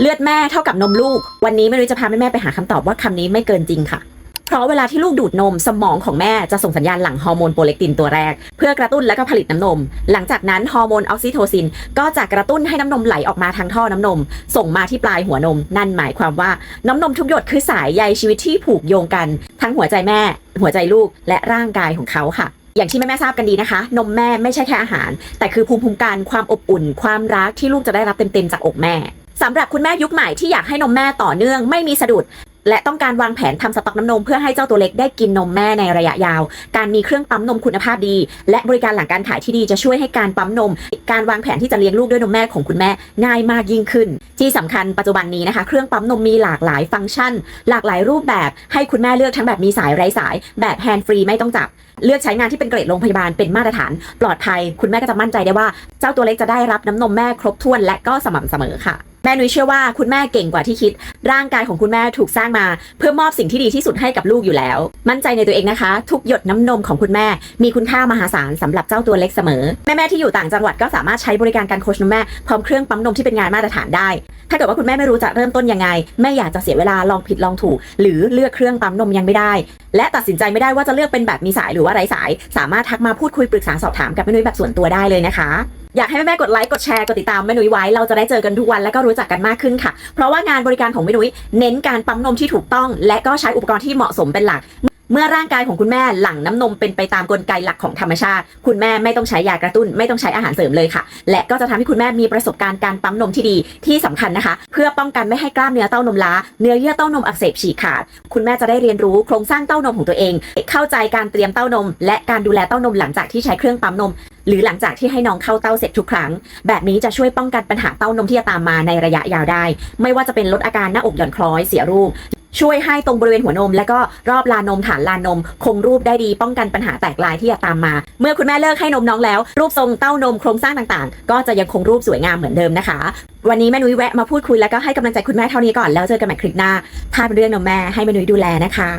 เลือดแม่เท่ากับนมลูก วันนี้ไม่รู้จะพาแม่ไปหาคำตอบว่าคำนี้ไม่เกินจริงค่ะ เพราะเวลาที่ลูกดูดนมสมองของแม่จะส่งสัญญาณหลั่งฮอร์โมนโปรเลกตินตัวแรก เพื่อกระตุ้นและก็ผลิตน้ำนม หลังจากนั้นฮอร์โมนออกซิโทซิน ก็จะกระตุ้นให้น้ำนมไหลออกมาทางท่อน้ำนม ส่งมาที่ปลายหัวนม นั่นหมายความว่าน้ำนมทุกหยดคือสายใยชีวิตที่ผูกโยงกัน ทั้งหัวใจแม่ หัวใจลูกและร่างกายของเขาค่ะอย่างที่แม่ๆทราบกันดีนะคะ นมแม่ไม่ใช่แค่อาหาร แต่คือภูมิคุ้มกันความอบอุ่น ความรักที่ลูกจะได้รับเต็มๆจากอกแม่ สำหรับคุณแม่ยุคใหม่ที่อยากให้นมแม่ต่อเนื่องไม่มีสะดุด และต้องการวางแผนทำสต็อกน้ำนมเพื่อให้เจ้าตัวเล็กได้กินนมแม่ในระยะยาว การมีเครื่องปั๊มนมคุณภาพดี และบริการหลังการขายที่ดีจะช่วยให้การปั๊มนม การวางแผนที่จะเลี้ยงลูกด้วยนมแม่ของคุณแม่ง่ายมากยิ่งขึ้น ที่สำคัญปัจจุบันนี้นะคะ เครื่องปั๊มนมมีหลากหลายฟังก์ชัน หลากหลายรูปแบบให้คุณแม่เลือกทั้งแบบมีสายไร้สาย แบบแฮนด์ฟรีไม่ต้องจับเลือกใช้งานที่เป็นเกรดโรงพยาบาลเป็นมาตรฐาน ปลอดภัย คุณแม่ก็จะมั่นใจได้ว่า เจ้าตัวเล็กจะได้รับน้ำนมแม่ครบถ้วนและก็สม่ำเสมอค่ะ แม่นุ้ยเชื่อว่าคุณแม่เก่งกว่าที่คิด ร่างกายของคุณแม่ถูกสร้างมา เพื่อมอบสิ่งที่ดีที่สุดให้กับลูกอยู่แล้ว มั่นใจในตัวเองนะคะ ทุกหยดน้ำนมของคุณแม่ มีคุณค่ามหาศาลสำหรับเจ้าตัวเล็กเสมอ แม่ๆที่อยู่ต่างจังหวัดก็สามารถใช้บริการการโคชนมแม่พร้อมเครื่องปั๊มนมที่เป็นงานมาตรฐานได้ ถ้าเกิดว่าคุณแม่ไม่รู้จะเริ่มต้นยังไง ไม่อยากจะเสียเวลาลองผิดลองถูก หรือเลือกเครื่องปั๊มนมยังไม่ได้ และตัดสินใจไม่ได้ว่าจะเลือกเป็นแบบมีสายหรือว่าไร้สาย สามารถทักมาพูดคุยปรึกษาสอบถามกับแม่นุ้ยแบบส่วนตัวได้เลยนะคะอยากให้แม่ๆกดไลค์กดแชร์กดติดตามแม่นุ้ยไว้ เราจะได้เจอกันทุกวันและก็รู้จักกันมากขึ้นค่ะ เพราะว่างานบริการของแม่นุ้ยเน้นการปั๊มนมที่ถูกต้อง และก็ใช้อุปกรณ์ที่เหมาะสมเป็นหลัก เมื่อร่างกายของคุณแม่หลั่งน้ำนมเป็นไปตามกลไกหลักของธรรมชาติ คุณแม่ไม่ต้องใช้ยากระตุ้น ไม่ต้องใช้อาหารเสริมเลยค่ะ และก็จะทำให้คุณแม่มีประสบการณ์การปั๊มนมที่ดีที่สำคัญนะคะ เพื่อป้องกันไม่ให้กล้ามเนื้อเต้านมล้า เนื้อเยื่อเต้านมอักเสบฉีกขาด คุณแม่จะได้เรียนรู้โครงสร้างเต้านมของตัวเอง เข้าใจการเตรียมเต้านม และการดูแลเต้านมหลังจากที่ใช้เครื่องปั๊มนมหรือหลังจากที่ให้น้องเข้าเต้าเสร็จทุกครั้ง แบบนี้จะช่วยป้องกันปัญหาเต้านมที่จะตามมาในระยะยาวได้ ไม่ว่าจะเป็นลดอาการหน้าอกหย่อนคล้อยเสียรูป ช่วยให้ตรงบริเวณหัวนม และก็รอบลานมฐานลานม คงรูปได้ดีป้องกันปัญหาแตกลายที่จะตามมา เมื่อคุณแม่เลิกให้นมน้องแล้ว รูปทรงเต้านมโครงสร้างต่างๆ ก็จะยังคงรูปสวยงามเหมือนเดิมนะคะ วันนี้แม่นุ้ยแวะมาพูดคุยแล้วก็ให้กำลังใจคุณแม่เท่านี้ก่อนแล้วเจอกันใหม่คลิปหน้าถ้าเป็นเรื่องนมแม่ให้แม่นุ้ยดูแลนะคะ